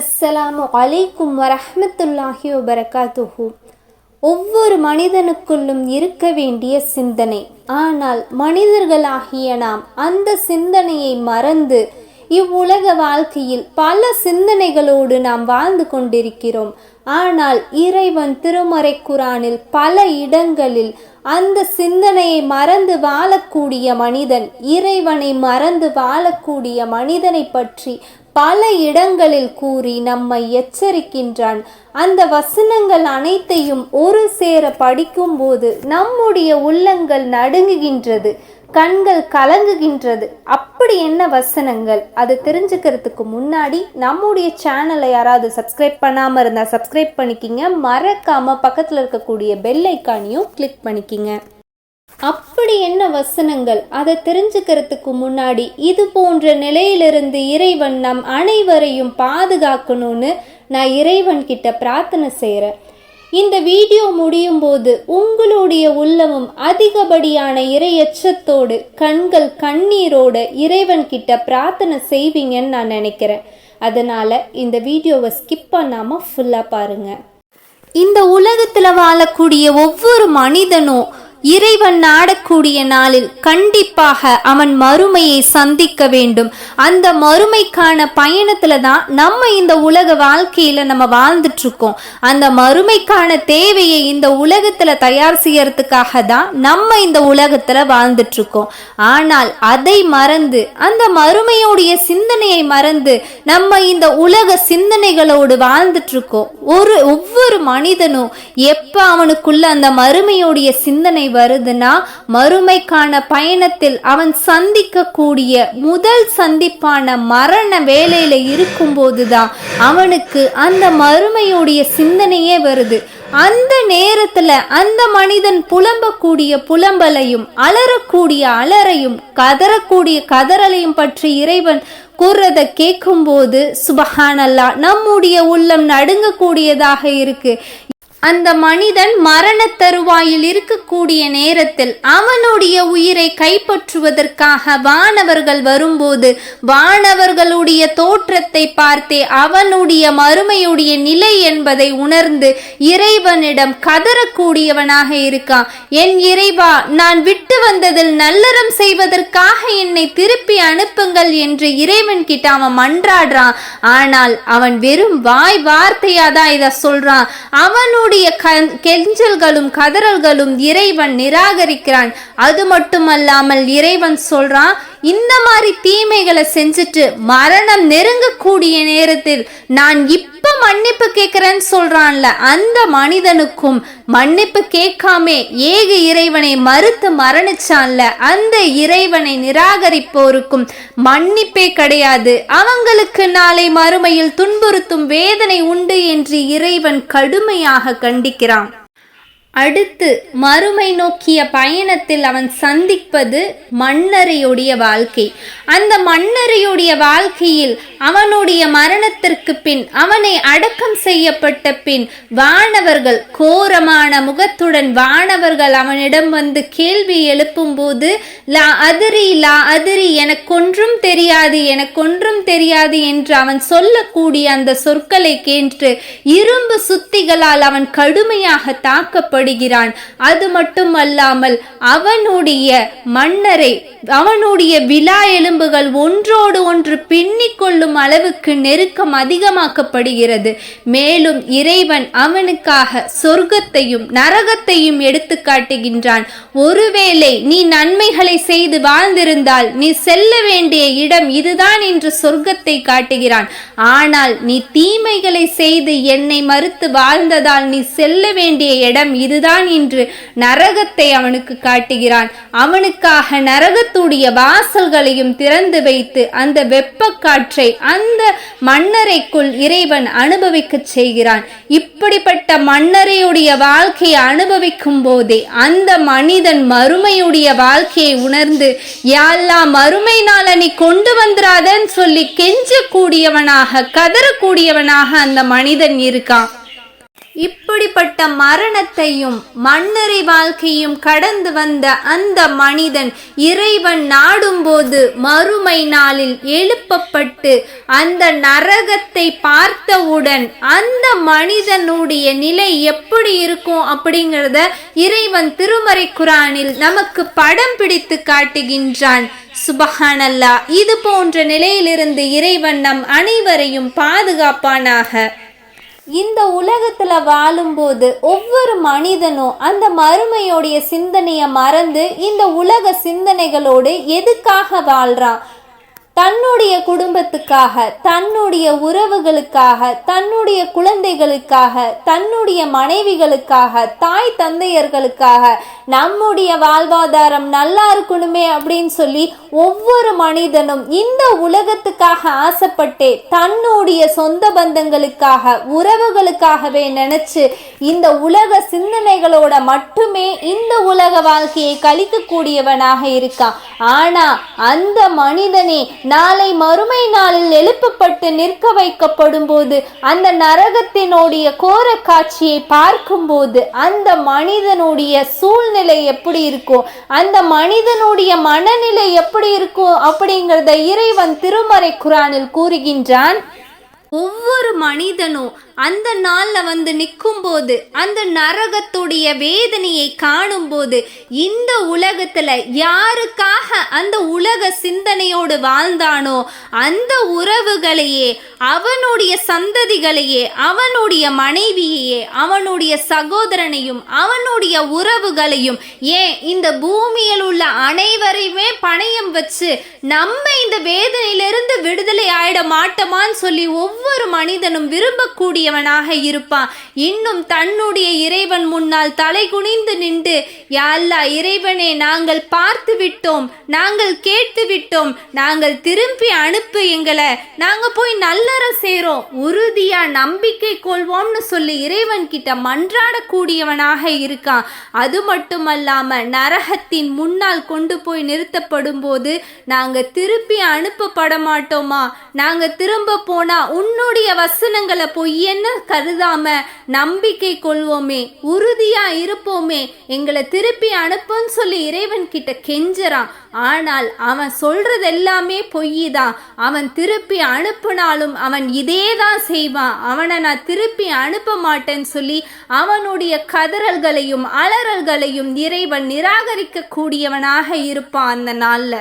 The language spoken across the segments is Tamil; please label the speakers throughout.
Speaker 1: அஸ்ஸலாமு அலைக்கும் வரஹமத்துல்லாஹி வபரகாத்துஹு. ஒவ்வொரு மனிதனுக்குள்ளும் இருக்க வேண்டிய சிந்தனை. ஆனால் மனிதர்களாகிய நாம் அந்த சிந்தனையை மறந்து இவ்வுலக வாழ்க்கையில் பல சிந்தனைகளோடு நாம் வாழ்ந்து கொண்டிருக்கிறோம். ஆனால் இறைவன் திருமறை குரானில் பல இடங்களில் அந்த சிந்தனையை மறந்து வாழக்கூடிய மனிதன் இறைவனை மறந்து வாழக்கூடிய மனிதனை பற்றி பல இடங்களில் கூறி நம்மை எச்சரிக்கின்றான். அந்த வசனங்கள் அனைத்தையும் ஒரு சேர படிக்கும்போது நம்முடைய உள்ளங்கள் நடுங்குகின்றது கண்கள் கலங்குகின்றது. அப்படி என்ன வசனங்கள்? அது தெரிஞ்சுக்கிறதுக்கு முன்னாடி நம்முடைய சேனலை யாராவது சப்ஸ்கிரைப் பண்ணாமல் இருந்தால் சப்ஸ்கிரைப் பண்ணிக்கிங்க. மறக்காமல் பக்கத்தில் இருக்கக்கூடிய பெல் ஐக்கானையும் கிளிக் பண்ணிக்கிங்க. அப்படி என்ன வசனங்கள்? அதை தெரிஞ்சுக்கிறதுக்கு முன்னாடி இது போன்ற நிலையிலிருந்து இறைவன் நம் அனைவரையும் பாதுகாக்கணும்னு நான் இறைவன் கிட்ட பிரார்த்தனை செய்கிறேன் இந்த வீடியோ முடியும் போது உங்களுடைய உள்ளமும் அதிகப்படியான இறையச்சத்தோடு கண்கள் கண்ணீரோடு இறைவன் கிட்ட பிரார்த்தனை செய்வீங்கன்னு நான் நினைக்கிறேன். அதனால இந்த வீடியோவை ஸ்கிப் பண்ணாம ஃபுல்லா பாருங்க. இந்த உலகத்தில் வாழக்கூடிய ஒவ்வொரு மனிதனும் இறைவன் நாடக்கூடிய நாளில் கண்டிப்பாக அவன் மறுமையை சந்திக்க வேண்டும். அந்த மறுமைக்கான பயணத்துல தான் நம்ம இந்த உலக வாழ்க்கையில நம்ம வாழ்ந்துட்டு இருக்கோம் அந்த மறுமைக்கான தேவையை இந்த உலகத்துல தயார் செய்யறதுக்காக தான் நம்ம இந்த உலகத்துல வாழ்ந்துட்டு இருக்கோம் ஆனால் அதை மறந்து அந்த மறுமையுடைய சிந்தனையை மறந்து நம்ம இந்த உலக சிந்தனைகளோடு வாழ்ந்துட்டு இருக்கோம் ஒரு ஒவ்வொரு மனிதனும் எப்ப அவனுக்குள்ள அந்த மறுமையுடைய சிந்தனை வருதுன்னா மறுமைக்கான பயணத்தில் அவன் சந்திக்கக்கூடிய முதல் சந்திப்பான மரண வேலையில இருக்கும்போதுதான் அவனுக்கு அந்த மறுமையுடைய சிந்தனையே வருது. அந்த நேரத்துல அந்த மனிதன் புலம்பக்கூடிய புலம்பலையும் அலறக்கூடிய அலறையும் கதறக்கூடிய கதறலையும் பற்றி இறைவன் கூறுறத கேட்கும்போது சுபஹானல்லா நம்முடைய உள்ளம் நடுங்கக்கூடியதாக இருக்கு. அந்த மனிதன் மரண தருவாயில் இருக்கக்கூடிய நேரத்தில் அவனுடைய உயிரை கைப்பற்றுவதற்காக வானவர்கள் வரும்போது வானவர்களுடைய தோற்றத்தை பார்த்தே அவனுடைய மறுமையுடைய நிலை என்பதை உணர்ந்து இறைவனிடம் கதறக்கூடியவனாக இருக்கான். என் இறைவா நான் விட்டு வந்ததில் நல்லறம் செய்வதற்காக என்னை திருப்பி அனுப்புங்கள் என்று இறைவன் கிட்ட அவன் மன்றாடுறான். ஆனால் அவன் வெறும் வாய் வார்த்தையாதான் இதை சொல்றான். அவனுடைய நம்முடைய கெஞ்சல்களும் கதறல்களும் இறைவன் நிராகரிக்கிறான். அது மட்டுமல்லாமல் இறைவன் சொல்றான் இந்த மாதிரி தீமைகளை செஞ்சுட்டு மரணம் நெருங்கக்கூடிய நேரத்தில் நான் இப்ப மன்னிப்பு கேட்கிறேன்னு சொல்றான்ல அந்த மனிதனுக்கும் மன்னிப்பு கேட்காமே ஏக இறைவனை மறுத்து மரணிச்சான்ல அந்த இறைவனை நிராகரிப்போருக்கும் மன்னிப்பே கிடையாது. அவங்களுக்கு நாளை மறுமையில் துன்புறுத்தும் வேதனை உண்டு என்று இறைவன் கடுமையாக கண்டிக்கிறான். அடுத்து மறுமை நோக்கிய பயணத்தில் அவன் சந்திப்பது மன்னரையுடைய வாழ்க்கை. அந்த மன்னரையுடைய வாழ்க்கையில் அவனுடைய மரணத்திற்கு பின் அவனை அடக்கம் செய்யப்பட்ட பின் வானவர்கள் கோரமான முகத்துடன் வானவர்கள் அவனிடம் வந்து கேள்வி எழுப்பும்போது லா அதிரி லா அதிரி எனக்கொன்றும் தெரியாது எனக்கொன்றும் தெரியாது என்று அவன் சொல்லக்கூடிய அந்த சொற்களை கேட்டு இரும்பு சுத்திகளால் அவன் கடுமையாக தாக்கப்படும் படுகிறான். அது மட்டுமல்லாமல் அவனுடைய மன்னரை அவனுடைய விழா எலும்புகள் ஒன்றோடு ஒன்று பின்னிக் கொள்ளும் அளவுக்கு நெருக்கம் அதிகமாக்கப்படுகிறது. மேலும் இறைவன் அவனுக்காக சொர்க்கத்தையும் நரகத்தையும் எடுத்து காட்டுகின்றான். ஒருவேளை நீ நன்மைகளை செய்து வாழ்ந்திருந்தால் நீ செல்ல வேண்டிய இடம் இதுதான் என்று சொர்க்கத்தை காட்டுகிறான். ஆனால் நீ தீமைகளை செய்து என்னை மறுத்து வாழ்ந்ததால் நீ செல்ல வேண்டிய இடம் இது இதுதான் இன்று நரகத்தை அவனுக்கு காட்டுகிறான். அவனுக்காக நரகத்துடைய வாசல்களையும் திறந்து வைத்து அந்த வெப்ப காற்றை அந்த மன்னரைக்குள் இறைவன் அனுபவிக்க செய்கிறான். இப்படிப்பட்ட மன்னரையுடைய வாழ்க்கையை அனுபவிக்கும் போதே அந்த மனிதன் மறுமையுடைய வாழ்க்கையை உணர்ந்து யாழ்லா மறுமை நாள நீ கொண்டு வந்துராதன்னு சொல்லி கெஞ்சக்கூடியவனாக கதறக்கூடியவனாக அந்த மனிதன் இருக்கான். இப்படிப்பட்ட மரணத்தையும் மன்னரை வாழ்க்கையும் கடந்து வந்த அந்த மனிதன் இறைவன் நாடும்போது மறுமை நாளில் எழுப்பப்பட்டு அந்த நரகத்தை பார்த்தவுடன் அந்த மனிதனுடைய நிலை எப்படி இருக்கும் அப்படிங்கிறத இறைவன் திருமறை குரானில் நமக்கு படம் பிடித்து காட்டுகின்றான். சுபஹானல்லா. இது போன்ற நிலையிலிருந்து இறைவன் நம் அனைவரையும் பாதுகாப்பானாக. இந்த உலகத்துல வாழும்போது ஒவ்வொரு மனிதனும் அந்த மறுமையோடைய சிந்தனையை மறந்து இந்த உலக சிந்தனைகளோடு எதுக்காக வாழ்றான்? தன்னுடைய குடும்பத்துக்காக தன்னுடைய உறவுகளுக்காக தன்னுடைய குழந்தைகளுக்காக தன்னுடைய மனைவிகளுக்காக தாய் தந்தையர்களுக்காக நம்முடைய வாழ்வாதாரம் நல்லா இருக்கணுமே அப்படின்னு சொல்லி ஒவ்வொரு மனிதனும் இந்த உலகத்துக்காக ஆசைப்பட்டே தன்னுடைய சொந்த பந்தங்களுக்காக உறவுகளுக்காகவே நினைச்சு இந்த உலக சிந்தனைகளோட மட்டுமே இந்த உலக வாழ்க்கையை கழிக்கக்கூடியவனாக இருக்கான். ஆனா அந்த மனிதனே நாளை மறுமை நாளில் எழுப்பப்பட்டு நிற்க வைக்கப்படும் போது அந்த நரகத்தினுடைய கோர காட்சியை பார்க்கும்போது அந்த மனிதனுடைய சூழ்நிலை எப்படி இருக்கும் அந்த மனிதனுடைய மனநிலை எப்படி இருக்கும் அப்படிங்கிறத இறைவன் திருமறை குரானில் கூறுகின்றான். ஒவ்வொரு மனிதனும் அந்த நாளில் வந்து நிற்கும்போது அந்த நரகத்துடைய வேதனையை காணும்போது இந்த உலகத்தில் யாருக்காக அந்த உலக சிந்தனையோடு வாழ்ந்தானோ அந்த உறவுகளையே அவனுடைய சந்ததிகளையே அவனுடைய மனைவியையே அவனுடைய சகோதரனையும் அவனுடைய உறவுகளையும் ஏன் இந்த பூமியில் உள்ள அனைவரையுமே பணயம் வச்சு நம்ம இந்த வேதனையிலிருந்து விடுதலை ஆயிட மாட்டோமான்னு சொல்லி ஒவ்வொரு மனிதனும் விரும்பக்கூடிய கூடியவனாக இருப்பான். இன்னும் தன்னுடைய இறைவன் முன்னால் தலை குனிந்து நின்று யாழ்லா இறைவனே நாங்கள் பார்த்து விட்டோம் நாங்கள் கேட்டு விட்டோம் நாங்கள் திரும்பி அனுப்பு எங்களை. நாங்க போய் நல்லற சேரோம். உறுதியா நம்பிக்கை கொள்வோம்னு சொல்லி இறைவன் கிட்ட மன்றாடக்கூடியவனாக இருக்கான். அது மட்டுமல்லாம நரகத்தின் முன்னால் கொண்டு போய் நிறுத்தப்படும் போது நாங்க திருப்பி அனுப்பப்பட மாட்டோமா நாங்க திரும்ப போனா உன்னுடைய வசனங்களை என்ன கருதாம நம்பிக்கை கொள்வோமே உறுதியா இருப்போமே எங்களை திருப்பி அனுப்புன்னு சொல்லி இறைவன் கிட்ட கெஞ்சறான். ஆனால் அவன் சொல்றது எல்லாமே பொய் தான் அவன் திருப்பி அனுப்புனாலும் அவன் இதே தான் செய்வான் அவனை நான் திருப்பி அனுப்ப மாட்டேன்னு சொல்லி அவனுடைய கதறல்களையும் அலறல்களையும் இறைவன் நிராகரிக்க கூடியவனாக இருப்பான் அந்த நாள்ல.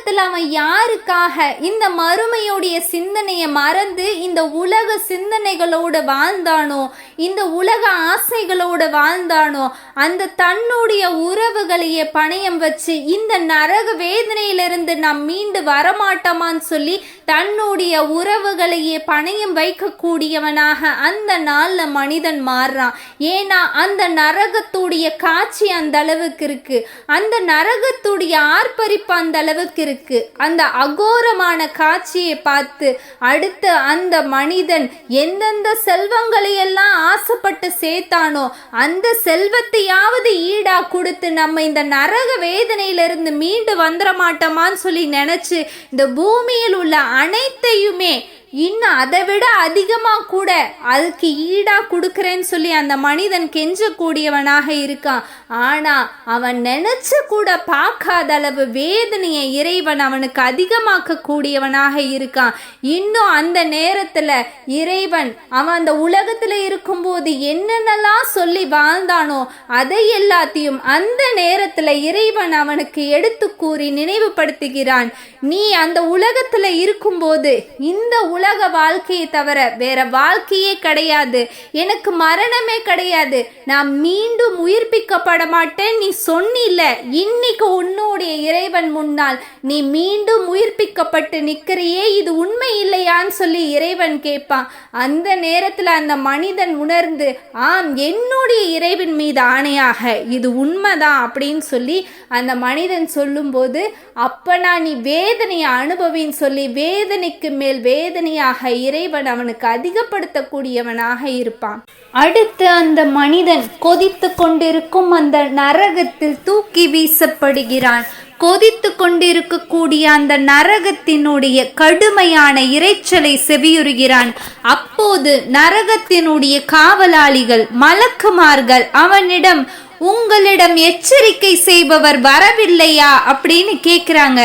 Speaker 1: உலகத்தில் அவன் யாருக்காக இந்த மறுமையுடைய சிந்தனையை மறந்து இந்த உலக சிந்தனைகளோடு வாழ்ந்தானோ இந்த உலக ஆசைகளோடு வாழ்ந்தானோ அந்த தன்னுடைய உறவுகளையே பணயம் வச்சு இந்த நரக வேதனையிலிருந்து நாம் மீண்டு வரமாட்டோமான்னு சொல்லி தன்னுடைய உறவுகளையே பணையம் வைக்கக்கூடியவனாக அந்த நாளில் மனிதன் மாறுறான். ஏன்னா அந்த நரகத்துடைய காட்சி அந்த அளவுக்கு இருக்கு. அந்த நரகத்துடைய ஆர்ப்பரிப்பு அந்த அளவுக்கு இருக்கு. அந்த அகோரமான காட்சியை பார்த்து அடுத்து அந்த மனிதன் எந்தெந்த செல்வங்களை எல்லாம் ஆசைப்பட்டு சேர்த்தானோ அந்த செல்வத்தையாவது ஈடா கொடுத்து நம்ம இந்த நரக வேதனையிலிருந்து மீண்டு வந்துட மாட்டோமான்னு சொல்லி நினைச்சு இந்த பூமியில் உள்ள அனைத்தையுமே இன்னும் அதை விட அதிகமாக கூட அதுக்கு ஈடாக கொடுக்குறேன்னு சொல்லி அந்த மனிதன் கெஞ்சக்கூடியவனாக இருக்கான். ஆனால் அவன் நினச்ச கூட பார்க்காத அளவு வேதனையை இறைவன் அவனுக்கு அதிகமாக்க கூடியவனாக இருக்கான். இன்னும் அந்த நேரத்தில் இறைவன் அவன் அந்த உலகத்தில் இருக்கும்போது என்னென்னலாம் சொல்லி வாழ்ந்தானோ அதை எல்லாத்தையும் அந்த நேரத்தில் இறைவன் அவனுக்கு எடுத்து கூறி நினைவுபடுத்துகிறான். நீ அந்த உலகத்தில் இருக்கும்போது இந்த உலக வாழ்க்கையை தவிர வேற வாழ்க்கையே கிடையாது. எனக்கு மரணமே கிடையாது. நான் மீண்டும் உயிர்ப்பிக்கப்பட மாட்டேன். நீ சொன்னில்ல இன்னைக்கு உன்னுடைய இறைவன் முன்னால் நீ மீண்டும் உயிர்ப்பிக்கப்பட்டு நிற்கிறியே இது உண்மை இல்லையான்னு சொல்லி இறைவன் கேட்பான். அந்த நேரத்தில் அந்த மனிதன் உணர்ந்து ஆம் என்னுடைய இறைவன் மீது ஆணையாக இது உண்மைதான் அப்படின்னு சொல்லி அந்த மனிதன் சொல்லும்போது அப்பனா நீ வேதனையை அனுபவின்னு சொல்லி வேதனைக்கு மேல் வேதனை வேதனையாக இறைவன் அவனுக்கு அதிகப்படுத்தக்கூடியவனாக இருப்பான். அடுத்து அந்த மனிதன் கொதித்து கொண்டிருக்கும் அந்த நரகத்தில் தூக்கி வீசப்படுகிறான். கொதித்து கொண்டிருக்கக்கூடிய அந்த நரகத்தினுடைய கடுமையான இரைச்சலை செவியுறுகிறான். அப்போது நரகத்தினுடைய காவலாளிகள் மலக்குமார்கள் அவனிடம் உங்களிடம் எச்சரிக்கை செய்பவர் வரவில்லையா அப்படின்னு கேக்குறாங்க.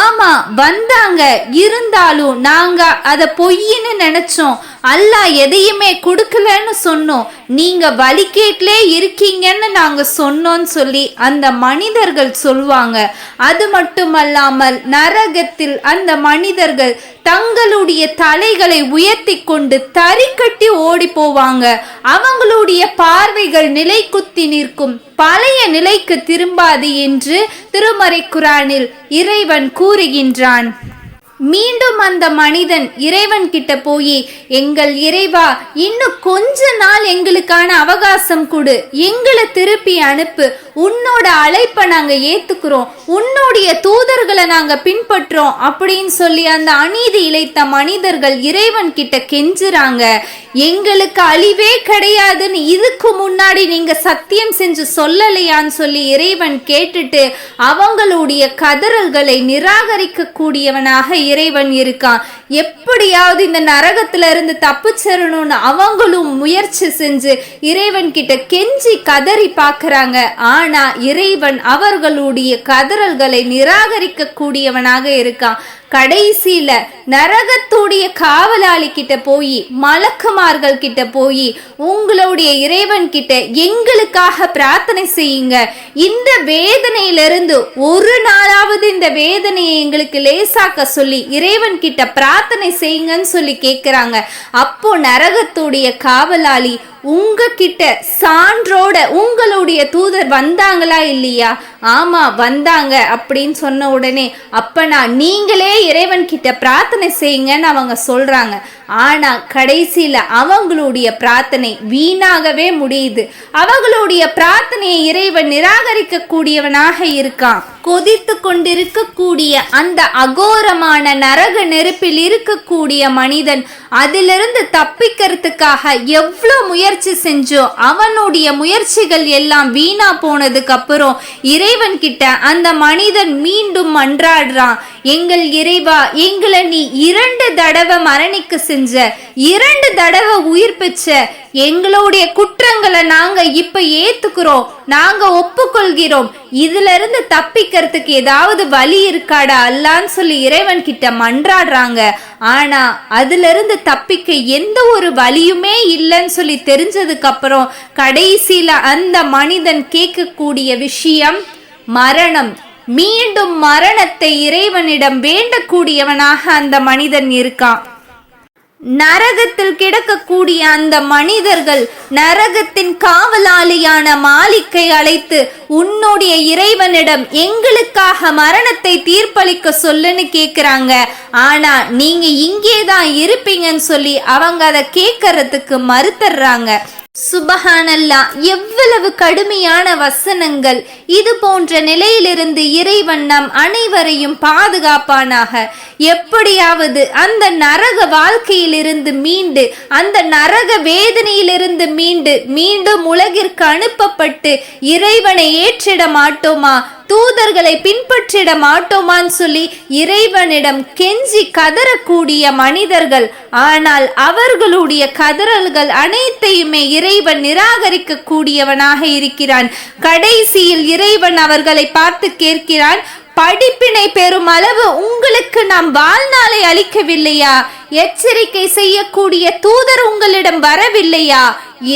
Speaker 1: ஆமா வந்தாங்க. இருந்தாலும் நாங்க அத பொய்ன்னு நினைச்சோம். அல்லாஹ் எதையுமே கொடுக்கலன்னு சொன்னோம். நீங்க வழிகேட்டிலே இருக்கீங்கன்னு நாங்க சொன்னோம்னு சொல்லி அந்த மனிதர்கள் சொல்வாங்க. அது மட்டுமல்லாமல் நரகத்தில் அந்த மனிதர்கள் தங்களுடைய தலைகளை உயர்த்தி கொண்டு தறி கட்டி ஓடி போவாங்க. அவங்களுடைய பார்வைகள் நிலை குத்தி நிற்கும். பழைய நிலைக்கு திரும்பாது என்று திருமறை குரானில் இறைவன் கூறுகின்றான். மீண்டும் அந்த மனிதன் இறைவன் கிட்ட போய் எங்கள் இறைவா இன்னும் கொஞ்ச நாள் எங்களுக்கான அவகாசம் கொடு. எங்களை திருப்பி அனுப்பு. உன்னோட அழைப்பை நாங்க ஏத்துக்கிறோம். உன்னுடைய தூதர்களை நாங்க பின்பற்றோம் அப்படின்னு சொல்லி அந்த அநீதி இழைத்த மனிதர்கள் இறைவன் கிட்ட கெஞ்சுறாங்க. எங்களுக்கு அழிவே கிடையாதுன்னு இதுக்கு முன்னாடி நீங்க சத்தியம் செஞ்சு சொல்லலையான்னு சொல்லி இறைவன் கேட்டுட்டு அவங்களுடைய கதறல்களை நிராகரிக்க கூடியவனாக இறைவன் இருக்கான் எப்படியாவது இந்த நரகத்துல இருந்து தப்பிச்சிடணும்னு அவங்களும் முயற்சி செஞ்சு இறைவன் கிட்ட கெஞ்சி கதறி பாக்குறாங்க ஆனா இறைவன் அவர்களுடைய கதறல்களை நிராகரிக்க கூடியவனாக இருக்கான். கடைசியில நரகத்துடைய காவலாளி கிட்ட போய் மலக்குமார்கள் கிட்ட போய் உங்களுடைய இறைவன் கிட்ட எங்களுக்காக பிரார்த்தனை செய்யுங்க. இந்த வேதனையிலிருந்து ஒரு நாளாவது இந்த வேதனையை எங்களுக்கு லேசாக்க சொல்லி இறைவன் கிட்ட பிரார்த்தனை செய்யுங்கன்னு சொல்லி கேட்குறாங்க அப்போ நரகத்துடைய காவலாளி உங்ககிட்ட சான்றோட உங்களுடைய தூதர் வந்தாங்களா இல்லையா? ஆமா வந்தாங்க அப்படின்னு சொன்ன உடனே அப்பனா நீங்களே இறைவன் கிட்ட பிரார்த்தனை செய்யுங்கன்னு அவங்க சொல்றாங்க. ஆனா கடைசியில அவங்களுடைய பிரார்த்தனை வீணாகவே முடியுது. அவங்களுடைய பிரார்த்தனையை இறைவன் நிராகரிக்க கூடியவனாக இருக்கான். கொதித்து கொண்டிருக்கக்கூடிய அந்த அகோரமான நரக நெருப்பில் இருக்கக்கூடிய மனிதன் அதிலிருந்து தப்பிக்கிறதுக்காக எவ்வளோ முயற்சி செஞ்சோ அவனுடைய முயற்சிகள் எல்லாம் வீணா போனதுக்கு அப்புறம் இறைவன் கிட்ட அந்த மனிதன் மீண்டும் மன்றாடுறான் எங்கள் இறைவா எங்களை நீ இரண்டு தடவை மரணிக்க செஞ்ச இரண்டு தடவை உயிர் பெற்ற எங்களுடைய குற்றங்களை நாங்க இப்ப ஏத்துக்கிறோம் நாங்க ஒப்புக்கொள்கிறோம். இதுல இருந்து தப்பிக்கிறதுக்கு ஏதாவது வழி இருக்காடா அல்லான்னு சொல்லி இறைவன் கிட்ட மன்றாடுறாங்க. ஆனா அதுல இருந்து தப்பிக்க எந்த ஒரு வழியுமே இல்லைன்னு சொல்லி தெரிஞ்சதுக்கு அப்புறம் கடைசியில அந்த மனிதன் கேட்கக்கூடிய விஷயம் மரணம். மீண்டும் மரணத்தை இறைவனிடம் வேண்டக்கூடியவனாக அந்த மனிதன் இருக்கான். நரகத்தில் கிடக்கக்கூடிய அந்த மனிதர்கள் நரகத்தின் காவலாளியான மாலிக்கை அழைத்து உன்னுடைய இறைவனிடம் எங்களுக்காக மரணத்தை தீர்ப்பளிக்க சொல்லுன்னு கேட்குறாங்க ஆனா நீங்க இங்கே தான் இருப்பீங்கன்னு சொல்லி அவங்க அதை கேட்கறதுக்கு மறுத்துறாங்க. சுபஹானல்லா எவ்வளவு கடுமையான வசனங்கள். இது போன்ற நிலையிலிருந்து இறைவன் நம் அனைவரையும் பாதுகாப்பானாக. எப்படியாவது அந்த நரக வாழ்க்கையிலிருந்து மீண்டு அந்த நரக வேதனையிலிருந்து மீண்டு மீண்டும் உலகிற்கு அனுப்பப்பட்டு இறைவனை ஏற்றிட மாட்டோமா? தூதர்களை பின்பற்றிட மாட்டோமான்னு சொல்லி இறைவனிடம் கெஞ்சி கதறக்கூடிய மனிதர்கள். ஆனால் அவர்களுடைய கதறல்கள் அனைத்தையுமே இறைவன் நிராகரிக்க கூடியவனாக இருக்கிறான். கடைசியில் இறைவன் அவர்களை பார்த்து கேட்கிறான் படிப்பினை பெறும் அளவு உங்களுக்கு நாம் வாழ்நாளை அளிக்கவில்லையா? எச்சரிக்கை செய்யக்கூடிய தூதர் உங்களிடம் வரவில்லையா?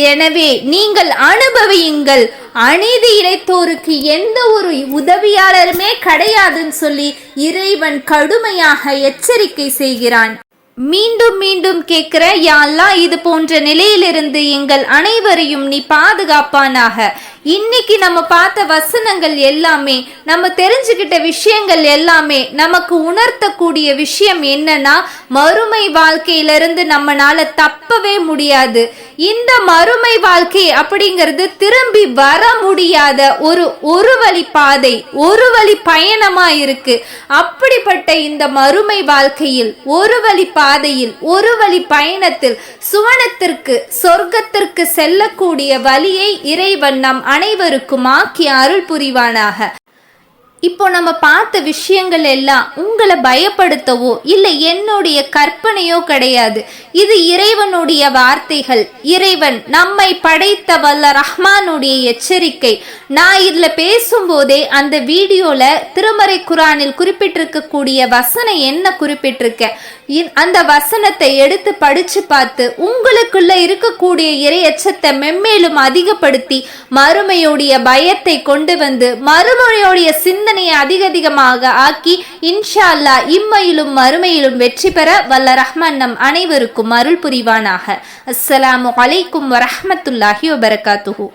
Speaker 1: எனவே நீங்கள் அனுபவியுங்கள். அநீதி இழைத்தோருக்கு எந்த ஒரு உதவியாளருமே கிடையாதுன்னு சொல்லி இறைவன் கடுமையாக எச்சரிக்கை செய்கிறான். மீண்டும் மீண்டும் கேட்கிற யாழ்லா இது போன்ற நிலையிலிருந்து எங்கள் அனைவரையும் நீ பாதுகாப்பானாக. இன்னைக்கு நம்ம பார்த்த வசனங்கள் எல்லாமே நம்ம தெரிஞ்சுக்கிட்ட விஷயங்கள் எல்லாமே நமக்கு உணர்த்தக்கூடிய விஷயம் என்னன்னா மறுமை வாழ்க்கையிலிருந்து நம்மளால தப்பவே முடியாது. இந்த மறுமை வாழ்க்கை அப்படிங்கிறது திரும்பி வர முடியாத ஒரு ஒரு வழி பாதை ஒரு வழி பயணமா இருக்கு. அப்படிப்பட்ட இந்த மறுமை வாழ்க்கையில் ஒரு வழி பாதையில் ஒரு வழி பயணத்தில் சுவனத்திற்கு சொர்க்கத்திற்கு செல்லக்கூடிய வழியை இறைவன் நம் அனைவருக்கும் ஆக்கி அருள் புரிவானாக. இப்போ நம்ம பார்த்த விஷயங்கள் எல்லாம் உங்களை பயப்படுத்தவோ இல்லை என்னுடைய கற்பனையோ கிடையாது. இது இறைவனுடைய வார்த்தைகள். இறைவன் நம்மை படைத்த வல்ல ரஹ்மானுடைய எச்சரிக்கை. நான் இதில் பேசும்போதே அந்த வீடியோவில் திருமறை குரானில் குறிப்பிட்டிருக்கக்கூடிய வசனம் என்ன குறிப்பிட்டிருக்க அந்த வசனத்தை எடுத்து படித்து பார்த்து உங்களுக்குள்ள இருக்கக்கூடிய இறை எச்சத்தை மெம்மேலும் அதிகப்படுத்தி மறுமையுடைய பயத்தை கொண்டு வந்து மறுமையுடைய சிந்தனையை அதிக அதிகமாக ஆக்கி இன்ஷா அல்லா இம்மையிலும் மறுமையிலும் வெற்றி பெற வல்ல ரஹ்மான் நம் அனைவருக்கும் அருள் புரிவானாக. அஸ்ஸலாமு அலைக்கும் வரஹமத்துல்லாஹி வபரகாத்துஹூ.